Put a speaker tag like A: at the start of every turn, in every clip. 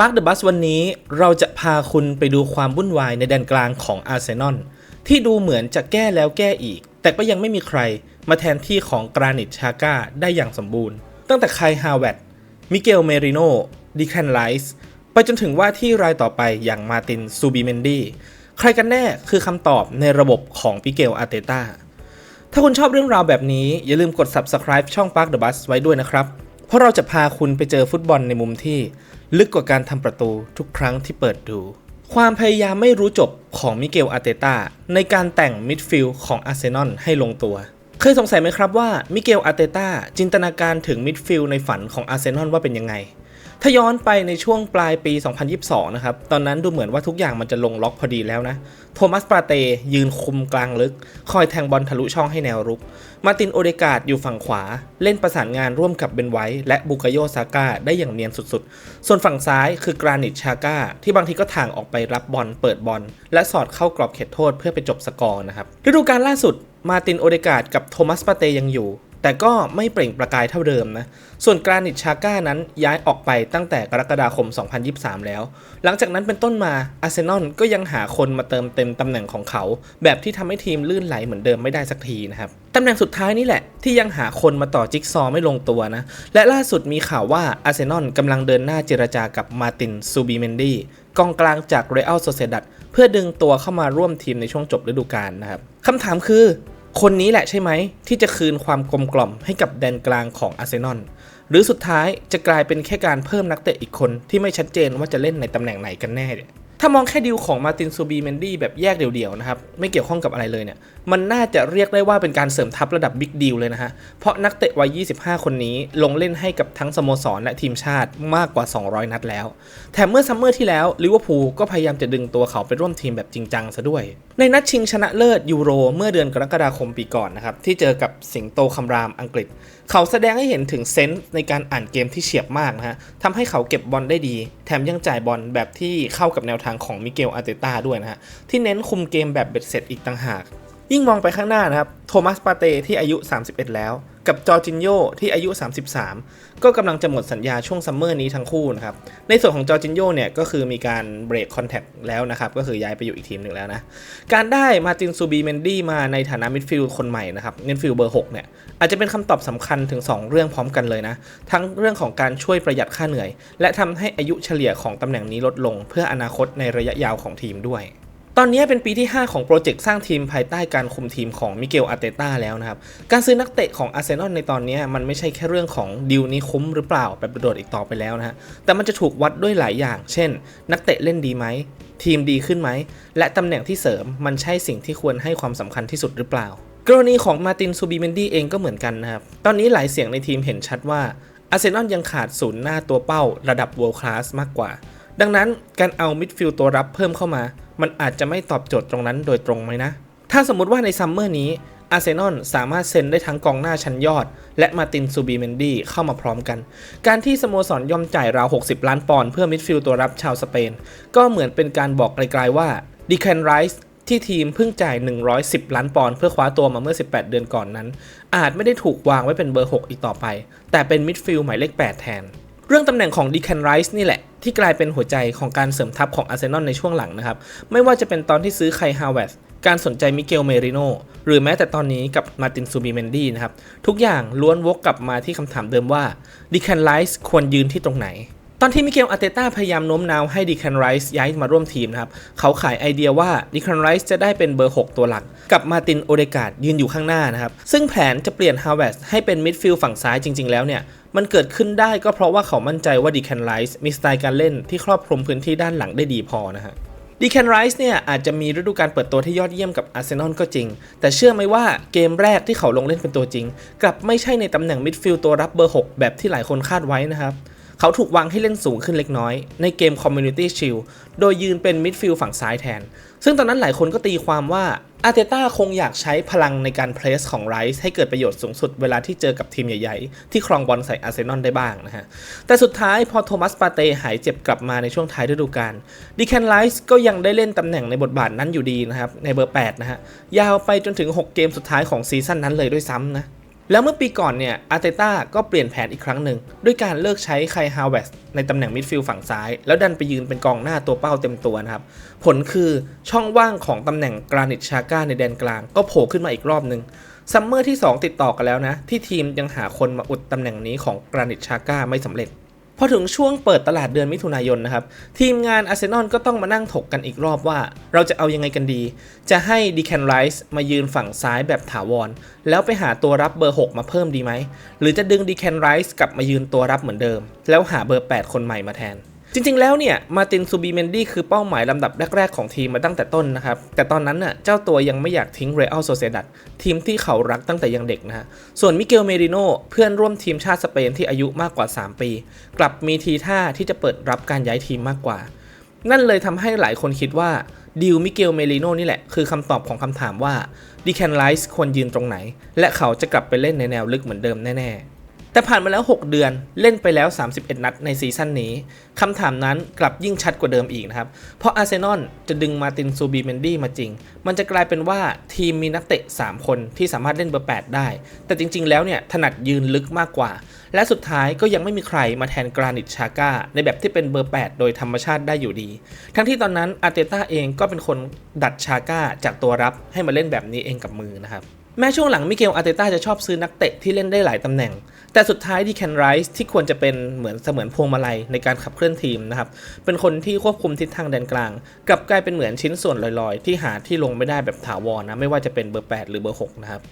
A: ปาร์คเดอะบัสวันนี้เราจะพาคุณไปดูความวุ่นวายในแดนกลางของอาร์เซนอลที่ดูเหมือนจะแก้แล้วแก้อีก แต่ก็ยังไม่มีใครมาแทนที่ของกรานิตชาก้าได้อย่างสมบูรณ์ ตั้งแต่ไคฮาวเวตมิเกลเมริโนดิแคนไลส์ไปจนถึงว่าที่รายต่อไปอย่างมาตินซูบิเมนดีใครกันแน่คือคำตอบในระบบของปิเกลอาร์เตตาถ้าคุณชอบเรื่องราวแบบนี้อย่าลืมกด subscribe ช่อง Park the Bus ไว้ด้วยนะครับ เพราะเราจะพาคุณไปเจอฟุตบอลในมุมที่ลึกกว่าการทำประตูทุกครั้งที่เปิดดู ความพยายามไม่รู้จบของมิเกลอาร์เตตาในการแต่งมิดฟิลด์ของอาร์เซนอลให้ลงตัว เคยสงสัยไหมครับว่ามิเกลอาร์เตตาจินตนาการถึงมิดฟิลด์ในฝันของอาร์เซนอลว่าเป็นยังไง ถ้าย้อนไปในช่วงปลายปี 2022 นะครับ ตอนนั้นดูเหมือนว่าทุกอย่างมันจะลงล็อกพอดีแล้วนะ โทมัสปาเตยืนคุมกลางลึก คอยแทงบอลทะลุช่องให้แนวรุก มาตินโอเดกาดอยู่ฝั่งขวา เล่นประสานงานร่วมกับเบนไวท์และบุกโยซาก้าได้อย่างเนียนสุดๆ ส่วนฝั่งซ้ายคือกรานิตชาก้าที่บางทีก็ถ่างออกไปรับบอลเปิดบอลและสอดเข้ากรอบเขตโทษเพื่อไปจบสกอร์นะครับ ฤดูกาลล่าสุดมาตินโอเดกาดกับโทมัสปาเตยังอยู่ แต่ก็ไม่เปล่งประกายเท่าเดิมนะ ส่วนกรานิตชาก้านั้นย้ายออกไปตั้งแต่กรกฎาคม 2023 แล้ว หลังจากนั้นเป็นต้นมาอาร์เซนอลก็ยังหาคนมาเติมเต็มตำแหน่งของเขา แบบที่ทำให้ทีมลื่นไหลเหมือนเดิมไม่ได้สักทีนะครับตำแหน่งสุดท้ายนี่แหละ ที่ยังหาคนมาต่อจิ๊กซอไม่ลงตัวนะ และล่าสุดมีข่าวว่าอาร์เซนอลกำลังเดินหน้าเจรจากับมาตินซูบิเมนดีกองกลางจากเรอัลโซเซดัตเพื่อดึงตัวเข้ามาร่วมทีมในช่วงจบฤดูกาลนะครับคำถามคือ คนนี้แหละใช่ไหม ที่จะคืนความกลมกล่อมให้กับแดนกลางของอาร์เซนอลหรือสุดท้ายจะกลายเป็นแค่การเพิ่มนักเตะอีกคนที่ไม่ชัดเจนว่าจะเล่นในตำแหน่งไหนกันแน่เนี่ย ถ้ามองแค่ดิวของมาตินซูบีเมนดี้แบบแยกเดี่ยวๆนะครับ ไม่เกี่ยวข้องกับอะไรเลยเนี่ย มันน่าจะเรียกได้ว่าเป็นการเสริมทัพระดับบิ๊กดีลเลยนะฮะ เพราะนักเตะวัย 25 คนนี้ลงเล่นให้กับทั้งสโมสรและทีมชาติมากกว่า 200 นัดแล้ว แถมเมื่อซัมเมอร์ที่แล้วลิเวอร์พูลก็พยายามจะดึงตัวเขาไปร่วมทีมแบบจริงจังซะด้วย ในนัดชิงชนะเลิศยูโร เมื่อเดือนกรกฎาคมปีก่อนนะครับที่เจอกับสิงโตคำรามอังกฤษ เขาแสดงให้เห็นถึงเซนส์ในการอ่านเกมที่เฉียบมากนะฮะทำให้เขาเก็บบอลได้ดี แถมยังจ่ายบอลแบบที่เข้ากับแนวทางของมิเกลอาร์เตต้าด้วยนะฮะ ที่เน้นคุมเกมแบบเบ็ดเสร็จอีกต่างหาก ยิ่งมองไปข้างหน้านะครับ โทมัสปาเตที่อายุ 31 แล้ว กับจอร์จินโยที่อายุ 33 ก็กำลังจะหมดสัญญาช่วงซัมเมอร์นี้ทั้งคู่นะครับ ในส่วนของจอร์จินโยเนี่ยก็คือมีการเบรกคอนแทคแล้วนะครับ ก็คือย้ายไปอยู่อีกทีมหนึ่งแล้วนะ การได้มาตินซูบีเมนดี้มาในฐานะมิดฟิลด์คนใหม่นะครับมิดฟิลด์เบอร์6เนี่ยอาจจะเป็นคำตอบสำคัญถึง 2 เรื่องพร้อมกันเลยนะ ทั้งเรื่องของการช่วยประหยัดค่าเหนื่อย และทำให้อายุเฉลี่ยของตำแหน่งนี้ลดลง เพื่ออนาคตในระยะยาวของทีมด้วย ตอนนี้เป็นปีที่ 5 ของโปรเจกต์สร้างทีมภายใต้การคุมทีมของมิเกลอาร์เตต้าแล้วนะครับ การซื้อนักเตะของอาร์เซนอลในตอนนี้มันไม่ใช่แค่เรื่องของดิวนี้คุ้มหรือเปล่าแบบโดดอีกต่อไปแล้วนะฮะ แต่มันจะถูกวัดด้วยหลายอย่าง เช่น นักเตะเล่นดีไหม ทีมดีขึ้นไหม และตำแหน่งที่เสริมมันใช่สิ่งที่ควรให้ความสำคัญที่สุดหรือเปล่า กรณีของมาตินซูบิเมนดี้เองก็เหมือนกันนะครับ ตอนนี้หลายเสียงในทีมเห็นชัดว่าอาร์เซนอลยังขาดศูนย์หน้าตัวเป้า ระดับ world class มากกว่า ดังนั้นการเอามิดฟิลด์ตัวรับเพิ่มเข้ามา มันอาจจะไม่ตอบโจทย์ตรงนั้นโดยตรงไหมนะ ถ้าสมมติว่าในซัมเมอร์นี้อาร์เซนอลสามารถเซ็นได้ทั้งกองหน้าชั้นยอด และมาตินซูบีเมนดี้เข้ามาพร้อมกัน การที่สโมสรยอมจ่ายราว 60 ล้านปอนด์เพื่อมิดฟิลด์ตัวรับชาวสเปน ก็เหมือนเป็นการบอกไกลๆว่าดิแคนไรส์ที่ทีมเพิ่งจ่าย 110 ล้านปอนด์เพื่อคว้าตัวมาเมื่อ 18 เดือนก่อนนั้น อาจไม่ได้ถูกวางไว้เป็นเบอร์ 6 อีกต่อไป แต่เป็นมิดฟิลด์หมายเลข 8 แทน เรื่องตำแหน่งของดีแคนไรส์นี่แหละที่กลายเป็นหัวใจของการเสริมทัพของอาร์เซนอลในช่วงหลังนะครับ ไม่ว่าจะเป็นตอนที่ซื้อไคฮาวเวสการสนใจมิเกลเมริโนหรือแม้แต่ตอนนี้กับมาตินซูบิเมนดี้นะครับ ทุกอย่างล้วนวกกลับมาที่คำถามเดิมว่าดีแคนไรส์ควรยืนที่ตรงไหน ตอนที่มิเกลอาร์เตต้าพยายามโน้มน้าวให้ดีแคนไรส์ย้ายมาร่วมทีมนะครับ เขาขายไอเดียว่าดีแคนไรส์จะได้เป็นเบอร์ 6 ตัวหลัก กับมาตินโอเดกาดยืนอยู่ข้างหน้านะครับ ซึ่งแผนจะเปลี่ยนฮาวเวสให้เป็นมิดฟิลด์ฝั่งซ้ายจริง ๆ แล้วเนี่ย มันเกิดขึ้นได้ก็เพราะว่าเขามั่นใจว่าดีแคนไรส์มีสไตล์การเล่นที่ครอบคลุมพื้นที่ด้านหลังได้ดีพอนะฮะดีแคนไรส์เนี่ยอาจจะมีฤดูกาลเปิดตัวที่ยอดเยี่ยมกับอาร์เซนอลก็จริง แต่เชื่อไหมว่าเกมแรกที่เขาลงเล่นเป็นตัวจริง กลับไม่ใช่ในตำแหน่งมิดฟิลด์ตัวรับเบอร์ 6 แบบที่หลายคนคาดไว้นะครับ เขาถูกวางให้เล่นสูงขึ้นเล็กน้อย ในเกม Community Shield โดยยืนเป็นมิดฟิลด์ฝั่งซ้ายแทน ซึ่งตอนนั้นหลายคนก็ตีความว่าอาร์เตต้าคงอยากใช้พลังในการเพรสของไรส์ให้เกิดประโยชน์สูงสุดเวลาที่เจอกับทีมใหญ่ๆ ที่ครองบอลใส่อาร์เซนอลได้บ้างนะฮะ แต่สุดท้ายพอโทมัสปาเตหายเจ็บกลับมาในช่วงท้ายฤดูกาลดิแคนไลส์ก็ยังได้เล่นตำแหน่งในบทบาทนั้นอยู่ดีนะครับ ในเบอร์ 8 นะฮะ ยาวไปจนถึง 6 เกมสุดท้ายของซีซั่นนั้นเลยด้วยซ้ำนะ แล้วเมื่อปีก่อนเนี่ยอาร์เตต้าก็เปลี่ยนแผนอีกครั้งหนึ่ง ด้วยการเลิกใช้ไคลฮาวเวสในตำแหน่งมิดฟิลด์ฝั่งซ้าย แล้วดันไปยืนเป็นกองหน้าตัวเป้าเต็มตัวนะครับ ผลคือช่องว่างของตำแหน่งกรานิตชาก้าในแดนกลาง ก็โผล่ขึ้นมาอีกรอบหนึ่งซัมเมอร์ที่ 2 ติดต่อกันแล้วนะ ที่ทีมยังหาคนมาอุดตำแหน่งนี้ของกรานิตชาก้าไม่สำเร็จ พอถึงช่วงเปิดตลาดเดือนมิถุนายนนะครับ ทีมงานอาร์เซนอลก็ต้องมานั่งถกกันอีกรอบว่า เราจะเอายังไงกันดี จะให้ดีแคนไรส์มายืนฝั่งซ้ายแบบถาวร แล้วไปหาตัวรับเบอร์ 6 มาเพิ่มดีไหม หรือจะดึงดีแคนไรส์กลับมายืนตัวรับเหมือนเดิม แล้วหาเบอร์ 8 คนใหม่มาแทน จริงๆแล้วเนี่ยมาตินซูบีเมนดี้คือเป้าหมายลำดับแรก ๆ ของทีมมาตั้งแต่ต้นนะครับ แต่ตอนนั้นน่ะเจ้าตัวยังไม่อยากทิ้งเรอัลโซเซดัตทีมที่เขารักตั้งแต่ยังเด็กนะฮะ ส่วนมิเกลเมริโนเพื่อนร่วมทีมชาติสเปนที่อายุมากกว่า 3 ปี กลับมีทีท่าที่จะเปิดรับการย้ายทีมมากกว่า นั่นเลยทำให้หลายคนคิดว่าดิวมิเกลเมริโนนี่แหละคือคำตอบของคำถามว่าดีแคนไลส์ควรยืนตรงไหน และเขาจะกลับไปเล่นในแนวลึกเหมือนเดิมแน่ๆ แต่ผ่านมาแล้ว 6 เดือนเล่นไปแล้ว 31 นัดในซีซั่นนี้คำถามนั้นกลับยิ่งชัดกว่าเดิมอีกนะครับ เพราะอาร์เซนอลจะดึงมาตินซูบีเมนดี้มาจริง มันจะกลายเป็นว่าทีมมีนักเตะ 3 คนที่สามารถเล่นเบอร์ 8 ได้ แต่จริงๆ แล้วเนี่ยถนัดยืนลึกมากกว่า และสุดท้ายก็ยังไม่มีใครมาแทนกรานิตชาก้าในแบบที่เป็นเบอร์ 8 โดยธรรมชาติได้อยู่ดี ทั้งที่ตอนนั้นอาร์เตต้าเองก็เป็นคนดัดชาก้าจากตัวรับให้มาเล่นแบบนี้เองกับมือนะครับ แม้ช่วงหลังมิเกลอาร์เตต้าจะชอบซื้อนักเตะที่เล่นได้หลายตำแหน่ง แต่สุดท้ายดีแคนไรส์ที่ควรจะเป็นเหมือนเสมือนพวงมาลัยในการขับเคลื่อนทีมนะครับเป็นคนที่ควบคุมทิศทางแดนกลาง กลับกลายเป็นเหมือนชิ้นส่วนลอยๆ ที่หาที่ลงไม่ได้แบบถาวรนะไม่ว่าจะเป็นเบอร์ 8 หรือเบอร์6นะครับ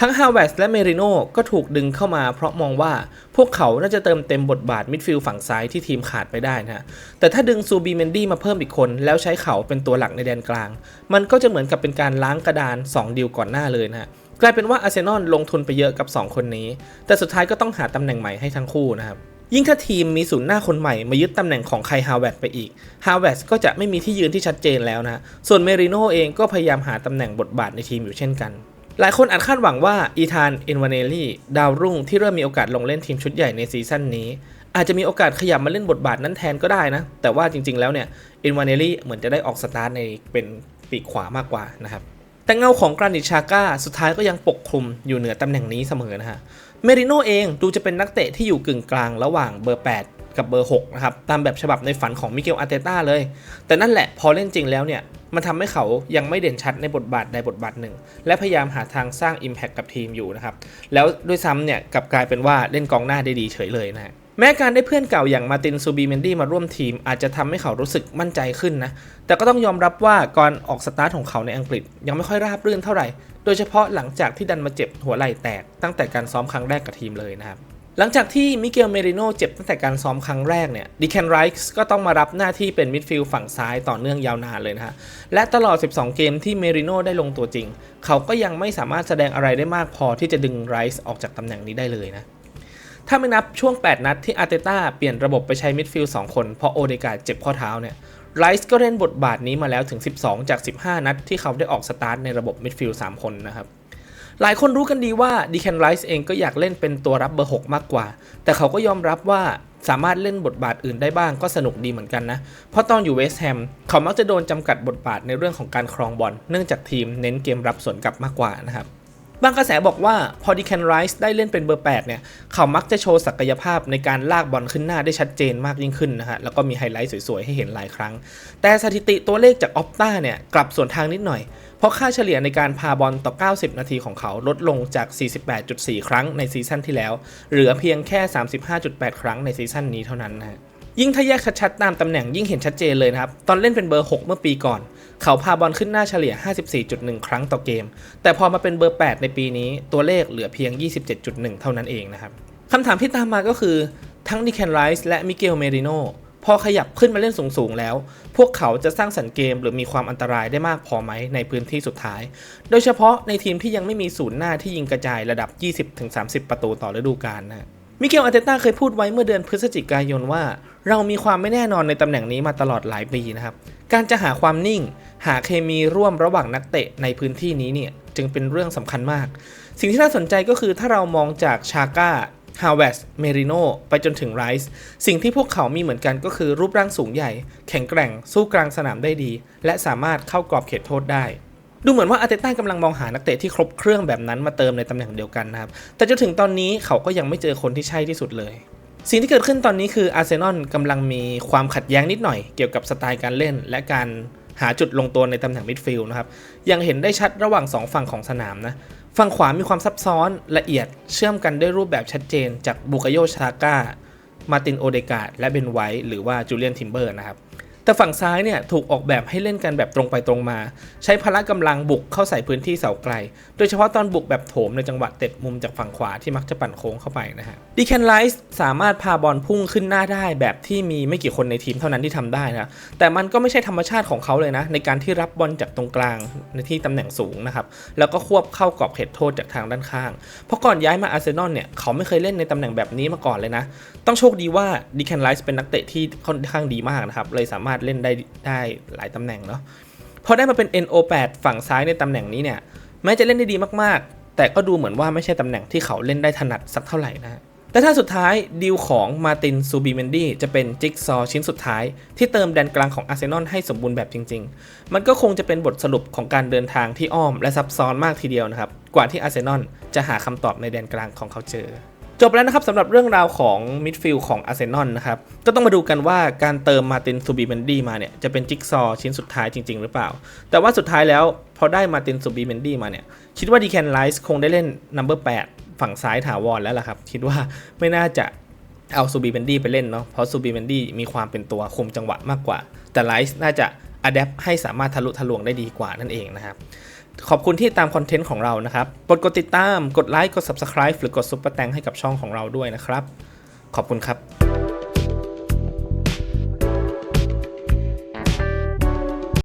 A: ทั้งฮาวเวสและเมริโนก็ถูกดึงเข้ามาเพราะมองว่าพวกเขาน่าจะเติมเต็มบทบาทมิดฟิลด์ฝั่งซ้ายที่ทีมขาดไปได้นะฮะแต่ถ้าดึงซูบีเมนดี้มาเพิ่มอีกคน แล้วใช้เขาเป็นตัวหลักในแดนกลาง มันก็จะเหมือนกับเป็นการล้างกระดาน 2 ดีลก่อนหน้าเลยนะฮะกลายเป็นว่าอาร์เซนอลลงทุนไปเยอะกับ 2 คนนี้ แต่สุดท้ายก็ต้องหาตำแหน่งใหม่ให้ทั้งคู่นะครับยิ่งถ้าทีมมีศูนย์หน้าคนใหม่มายึดตำแหน่งของไคฮาวเวตไปอีก ฮาวเวตก็จะไม่มีที่ยืนที่ชัดเจนแล้วนะ ส่วนเมริโนเองก็พยายามหาตำแหน่งบทบาทในทีมอยู่เช่นกัน หลายคนอาจคาดหวังว่าอีธานเอ็นวานเนลี่ดาวรุ่งที่เริ่มมีโอกาสลงเล่นทีมชุดใหญ่ในซีซั่นนี้ อาจจะมีโอกาสขยับมาเล่นบทบาทนั้นแทนก็ได้นะ แต่ว่าจริงๆ แล้วเนี่ยเอ็นวานเนลี่เหมือนจะได้ออกสตาร์ทในเป็นปีกขวามากกว่านะครับแต่เงาของกรานิชาก้าสุดท้ายก็ยังปกคลุมอยู่เหนือตำแหน่งนี้เสมอนะฮะเมริโนเองดูจะเป็นนักเตะที่อยู่กึ่งกลางระหว่างเบอร์ 8 กับเบอร์ 6 นะครับ ตามแบบฉบับในฝันของมิเกลอาร์เตต้าเลย แต่นั่นแหละพอเล่นจริงแล้วเนี่ย มันทำให้เขายังไม่เด่นชัดในบทบาทใดบทบาทหนึ่ง และพยายามหาทางสร้าง Impact กับทีมอยู่นะครับ แล้วด้วยซ้ำเนี่ยกลับกลายเป็นว่าเล่นกองหน้าได้ดีเฉยเลยนะแม้การได้เพื่อนเก่าอย่างมาตินซูบีเมนดี้มาร่วมทีม อาจจะทำให้เขารู้สึกมั่นใจขึ้นนะ แต่ก็ต้องยอมรับว่าก่อนออกสตาร์ทของเขาในอังกฤษ ยังไม่ค่อยราบรื่นเท่าไหร่ โดยเฉพาะหลังจากที่ดันมาเจ็บหัวไหล่แตกตั้งแต่การซ้อมครั้งแรกกับทีมเลยนะครับ หลังจากที่มิเกลเมริโนเจ็บตั้งแต่การซ้อมครั้งแรกเนี่ยดิแคนไรส์ก็ต้องมารับหน้าที่เป็นมิดฟิลด์ฝั่งซ้ายต่อเนื่องยาวนานเลยนะฮะ และตลอด 12 เกมที่เมริโนได้ลงตัวจริง เขาก็ยังไม่สามารถแสดงอะไรได้มากพอที่จะดึงไรส์ออกจากตำแหน่งนี้ได้เลยนะ ถ้าไม่นับช่วง 8 นัดที่อาร์เตต้าเปลี่ยนระบบไปใช้มิดฟิลด์2คนเพราะโอเดกาเจ็บข้อเท้าเนี่ยไรส์ก็เล่นบทบาทนี้มาแล้วถึง 12 จาก 15 นัดที่เขาได้ออกสตาร์ทในระบบมิดฟิลด์3คนนะครับ หลายคนรู้กันดีว่าดีแคนไรส์เองก็อยากเล่นเป็นตัวรับเบอร์ 6 มากกว่า แต่เขาก็ยอมรับว่าสามารถเล่นบทบาทอื่นได้บ้างก็สนุกดีเหมือนกันนะ เพราะตอนอยู่เวสต์แฮมเขามักจะโดนจำกัดบทบาทในเรื่องของการครองบอลเนื่องจากทีมเน้นเกมรับสวนกลับมากกว่านะครับ บางกระแสบอกว่าพอดีแคนไรส์ได้เล่นเป็นเบอร์ 8 เนี่ย เขามักจะโชว์ศักยภาพในการลากบอลขึ้นหน้าได้ชัดเจนมากยิ่งขึ้นนะฮะ แล้วก็มีไฮไลท์สวยๆ ให้เห็นหลายครั้ง แต่สถิติตัวเลขจากออปตาเนี่ย กลับสวนทางนิดหน่อย เพราะค่าเฉลี่ยในการพาบอลต่อ 90 นาทีของเขาลดลงจาก 48.4 ครั้งในซีซั่นที่แล้ว เหลือเพียงแค่ 35.8 ครั้งในซีซั่นนี้เท่านั้นนะฮะยิ่งถ้าแยกชัดๆตามตำแหน่งยิ่งเห็นชัดเจนเลยนะครับ ตอนเล่นเป็นเบอร์ 6 เมื่อปีก่อน เขาพาบอลขึ้นหน้าเฉลี่ย 54.1 ครั้งต่อเกม แต่พอมาเป็นเบอร์ 8 ในปีนี้ ตัวเลขเหลือเพียง 27.1 เท่านั้นเองนะครับคำถามที่ตามมาก็คือ ทั้งดิแคนไรส์และมิเกลเมริโนพอขยับขึ้นมาเล่นสูงๆแล้ว พวกเขาจะสร้างสรรค์เกมหรือมีความอันตรายได้มากพอไหมในพื้นที่สุดท้าย โดยเฉพาะในทีมที่ยังไม่มีศูนย์หน้าที่ยิงกระจายระดับ 20-30 ประตูต่อฤดูกาลนะ มิเกลอาร์เตต้าเคยพูดไว้เมื่อเดือนพฤศจิกายนว่า เรามีความไม่แน่นอนในตำแหน่งนี้มาตลอดหลายปีนะครับ การจะหาความนิ่ง หาเคมีร่วมระหว่างนักเตะในพื้นที่นี้เนี่ยจึงเป็นเรื่องสำคัญมาก สิ่งที่น่าสนใจก็คือถ้าเรามองจากชาก้าฮาวเวสเมริโนไปจนถึงไรส์สิ่งที่พวกเขามีเหมือนกันก็คือรูปร่างสูงใหญ่ แข็งแกร่ง สู้กลางสนามได้ดี และสามารถเข้ากรอบเขตโทษได้ ดูเหมือนว่าอาร์เตต้ากำลังมองหานักเตะที่ครบเครื่องแบบนั้นมาเติมในตำแหน่งเดียวกันนะครับ แต่จนถึงตอนนี้เขาก็ยังไม่เจอคนที่ใช่ที่สุดเลย สิ่งที่เกิดขึ้นตอนนี้คืออาร์เซนอลกำลังมีความขัดแย้งนิดหน่อยเกี่ยวกับสไตล์การเล่น และการหาจุดลงตัวในตำแหน่งมิดฟิลด์นะครับ ยังเห็นได้ชัดระหว่าง 2 ฝั่งของสนามนะ ฝั่งขวามีความซับซ้อนละเอียดเชื่อมกันด้วยรูปแบบชัดเจน จากบุกโยชาก้ามาตินโอเดกาดและเบนไวท์หรือว่าจูเลียนทิมเบอร์นะครับ แต่ฝั่งซ้ายเนี่ยถูกออกแบบให้เล่นกันแบบตรงไปตรงมา ใช้พละกำลังบุกเข้าใส่พื้นที่เสาไกล โดยเฉพาะตอนบุกแบบโถมในจังหวะเตะมุมจากฝั่งขวาที่มักจะปั่นโค้งเข้าไปนะฮะดีแคนไลส์สามารถพาบอลพุ่งขึ้นหน้าได้แบบที่มีไม่กี่คนในทีมเท่านั้นที่ทำได้นะแต่มันก็ไม่ใช่ธรรมชาติของเขาเลยนะ ในการที่รับบอลจากตรงกลางในที่ตำแหน่งสูงนะครับแล้วก็ควบเข้ากรอบเขตโทษจากทางด้านข้างเพราะก่อนย้ายมาอาร์เซนอลเนี่ยเขาไม่เคยเล่นในตำแหน่งแบบนี้มาก่อนเลยนะต้องโชคดีว่าดีแคนไลส์เป็นนักเตะที่ค่อนข้างดีมากนะครับเลยสามารถเล่นได้ได้หลายตำแหน่งเนาะพอได้มาเป็น NO8 ฝั่งซ้ายในตำแหน่งนี้เนี่ยแม้จะเล่นได้ดีมากๆ แต่ก็ดูเหมือนว่าไม่ใช่ตำแหน่งที่เขาเล่นได้ถนัดสักเท่าไหร่นะและถ้าสุดท้ายดีลของมาตินซูบิเมนดี้จะเป็นจิ๊กซอชิ้นสุดท้าย ที่เติมแดนกลางของอาร์เซนอลให้สมบูรณ์แบบจริง ๆ มันก็คงจะเป็นบทสรุปของการเดินทางที่อ้อมและซับซ้อนมากทีเดียวนะครับ กว่าที่อาร์เซนอลจะหาคำตอบในแดนกลางของเขาเจอ จบแล้วนะครับสำหรับเรื่องราวของมิดฟิลด์ของอาร์เซนอลนะครับ ก็ต้องมาดูกันว่าการเติมมาตินซูบิเมนดี้มาเนี่ย จะเป็นจิ๊กซอว์ชิ้นสุดท้ายจริง ๆ หรือเปล่า แต่ว่าสุดท้ายแล้วพอได้มาตินซูบิเมนดี้มาเนี่ย คิดว่าดีแคนไลส์คงได้เล่นนัมเบอร์8ฝั่งซ้ายถาวรแล้วล่ะครับ คิดว่าไม่น่าจะเอาซูบิเมนดี้ไปเล่นเนาะเพราะซูบิเมนดี้มีความเป็นตัวคุมจังหวะมากกว่า แต่ไลส์น่าจะอัดแอปให้สามารถทะลุทะลวงได้ดีกว่านั่นเองนะครับ ขอบคุณที่ตามคอนเทนต์ของเรานะครับกดกดติดตาม กดไลค์ กด Subscribe หรือกดซุปเปอร์แตงให้กับช่องของเราด้วยนะครับ ขอบคุณครับ